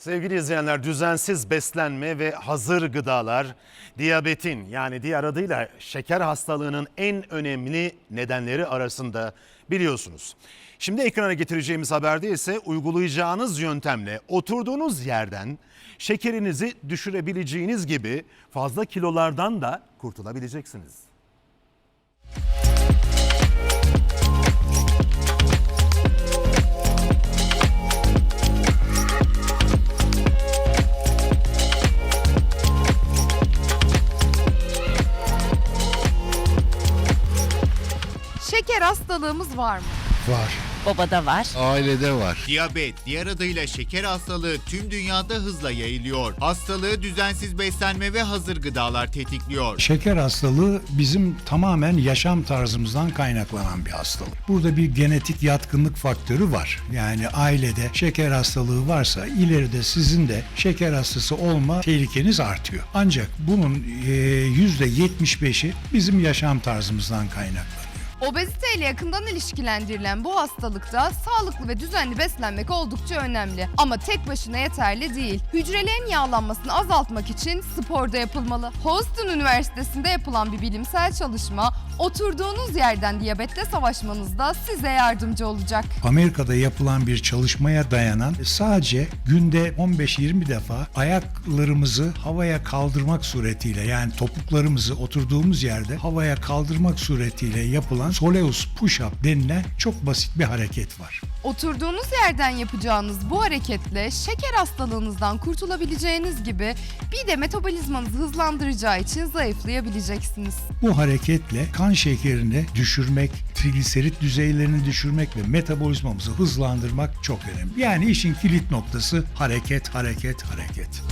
Sevgili izleyenler düzensiz beslenme ve hazır gıdalar diyabetin yani diğer adıyla şeker hastalığının en önemli nedenleri arasında biliyorsunuz. Şimdi ekrana getireceğimiz haberde ise uygulayacağınız yöntemle oturduğunuz yerden şekerinizi düşürebileceğiniz gibi fazla kilolardan da kurtulabileceksiniz. Şeker hastalığımız var mı? Var. Babada var. Ailede var. Diyabet, diğer adıyla şeker hastalığı tüm dünyada hızla yayılıyor. Hastalığı düzensiz beslenme ve hazır gıdalar tetikliyor. Şeker hastalığı bizim tamamen yaşam tarzımızdan kaynaklanan bir hastalık. Burada bir genetik yatkınlık faktörü var. Yani ailede şeker hastalığı varsa ileride sizin de şeker hastası olma tehlikeniz artıyor. Ancak bunun e, %75'i bizim yaşam tarzımızdan kaynaklanıyor. Obezite ile yakından ilişkilendirilen bu hastalıkta sağlıklı ve düzenli beslenmek oldukça önemli. Ama tek başına yeterli değil. Hücrelerin yağlanmasını azaltmak için spor da yapılmalı. Houston Üniversitesi'nde yapılan bir bilimsel çalışma oturduğunuz yerden diyabetle savaşmanızda size yardımcı olacak. Amerika'da yapılan bir çalışmaya dayanan sadece günde 15-20 defa ayaklarımızı havaya kaldırmak suretiyle yani topuklarımızı oturduğumuz yerde havaya kaldırmak suretiyle yapılan soleus push-up denilen çok basit bir hareket var. Oturduğunuz yerden yapacağınız bu hareketle şeker hastalığınızdan kurtulabileceğiniz gibi bir de metabolizmanızı hızlandıracağı için zayıflayabileceksiniz. Bu hareketle kan şekerini düşürmek, trigliserit düzeylerini düşürmek ve metabolizmamızı hızlandırmak çok önemli. Yani işin kilit noktası hareket, hareket, hareket.